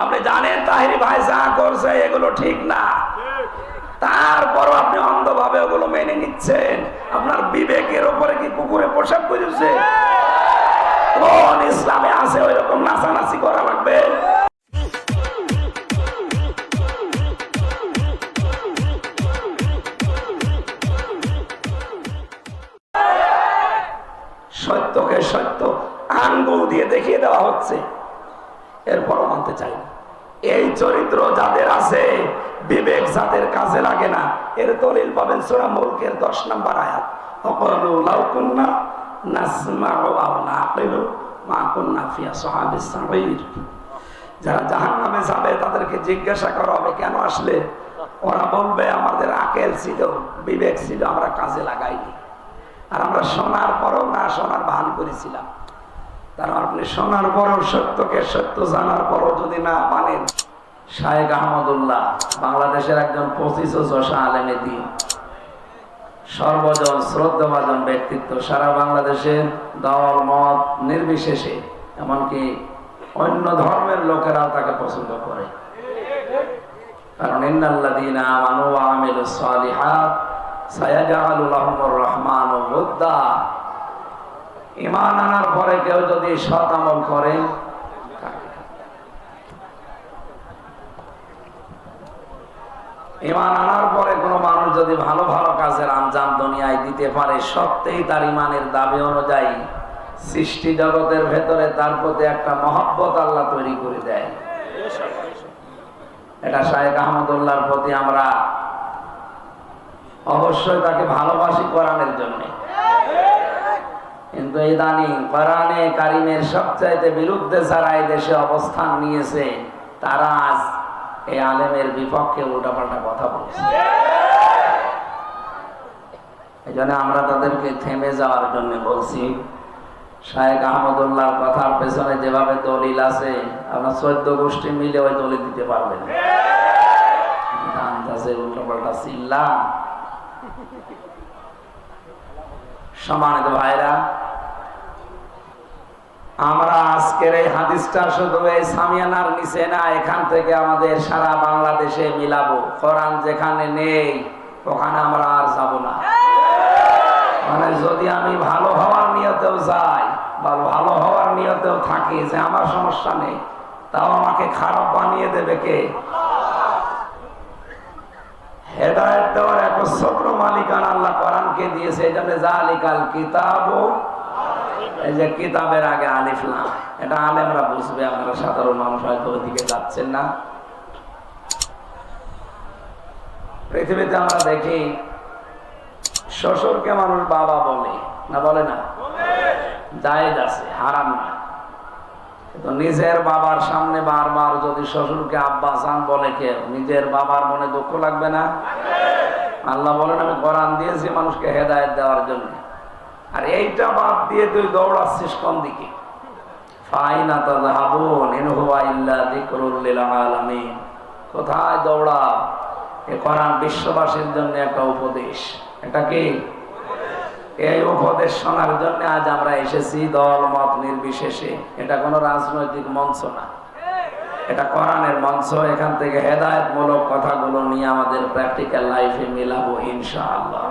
আপনি জানেন তাহিরি ভাই যা করছে, এগুলো ঠিক না। তারপরও আপনি অন্ধভাবে ওগুলো মেনে নিচ্ছেন। আপনার বিবেকের ওপরে কি কুকুরে পোশাক করেছে কোন ইসলামে আছে ওই রকম নাচানাচি করা লাগবে? সত্যকে সত্য আঙ্গুল দিয়ে দেখিয়ে দেওয়া হচ্ছে। এরপরও মানতে চাই। এই চরিত্র যাদের আছে, বিবেক যাদের কাজে লাগে না। এর দলিল পাবেন সোরা মুলকের দশ নম্বর আয়াত। যারা জাহান্নামে যাবে, তাদেরকে জিজ্ঞাসা করা হবে, কেন আসলে? ওরা বলবে, আমাদের আকেল ছিল, বিবেক ছিল, আমরা কাজে লাগাইনি। আর আমরা শোনার পরও না শোনার ভান করেছিলাম। কারণ আপনি শোনার পরও সত্যকে সত্য জানার পরও যদি না মানেন শাহেক আহমদুল্লাহ বাংলাদেশের একজন পঁচিশ যশা আলেমে দিন। সর্বজন শ্রদ্ধাভাজন ব্যক্তিত্ব সারা বাংলাদেশের দল, মত নির্বিশেষে, এমনকি অন্য ধর্মের লোকেরাও তাকে পছন্দ করে। কারণ লাহুমুর রহমানু ঈমান আনার পরে কেউ যদি সৎ আমল করে, ইমান আনার পরে কোনো মানুষ যদি ভালো ভালো কাজের আঞ্জাম দুনিয়ায় দিতে পারে, সত্যিই তার ইমানের দাবি অনুযায়ী সৃষ্টি জগতের ভেতরে তার প্রতি একটা মহব্বত আল্লাহ তৈরি করে দেয়। এটা শাহেক আহমদুল্লাহর প্রতি আমরা অবশ্যই তাকে ভালোবাসি কোরআনের জন্য। কিন্তু ইদানিং কোরআনে কারিমের সবচাইতে বিরুদ্ধে যারা এই দেশে অবস্থান নিয়েছে, তারা আজ এই আলেমের বিপক্ষে উল্টাপাল্টা কথা বলছে। এই জন্য আমরা তাদেরকে থেমে যাওয়ার জন্য বলছি শাহেক আহমদুল্লাহর কথার পেছনে যেভাবে দলিল আছে, আপনার চোদ্দ গোষ্ঠী মিলে ওই দলিল দিতে পারবেন। আন্দাজে চিল্লা। সমানিত ভাইরা আমরা আজকের এই হাদিসটা শুধু এই সামিয়ানার নিচে না, এখান থেকে আমাদের সারা বাংলাদেশে মিলাবো। কোরআন যেখানে নেই, ওখানে আমরা আর যাব না। মানে যদি আমি ভালো হওয়ার নিয়তেও যাই বা ভালো হওয়ার নিয়তেও থাকি যে আমার সমস্যা নেই, তাও আমাকে খারাপ বানিয়ে দেবে কে? হেদায়ত দেওয়ার একচ্ছত্র মালিকান আল্লাহ কোরআনকে দিয়েছে এই জন্য জালিকাল কিতাব এই যে কিতাবের আগে আলিফলাম এটা আলেমরা বুঝবে, আপনারা সাধারণ মানুষ হয়তো ওইদিকে যাচ্ছেন না। পৃথিবীতে আমরা দেখি, শ্বশুরকে মানুষ বাবা বলে, না বলে না? জায়েজ আছে, হারাম না। কিন্তু নিজের বাবার সামনে বারবার যদি শ্বশুরকে আব্বা জান বলে কেউ, নিজের বাবার মনে দুঃখ লাগবে না? আল্লাহ বলেন, আমি কোরআন দিয়েছি মানুষকে হেদায়ত দেওয়ার জন্য। আর এইটা বাদ দিয়ে তুই দৌড়াচ্ছিস কোন দিকে? এটা কোনো রাজনৈতিক মঞ্চ না। এটা কোরআনের মঞ্চ। এখান থেকে হেদায়তমূলক কথাগুলো নিয়ে আমাদের প্র্যাকটিক্যাল লাইফে মিলাবো ইনশাআল্লাহ।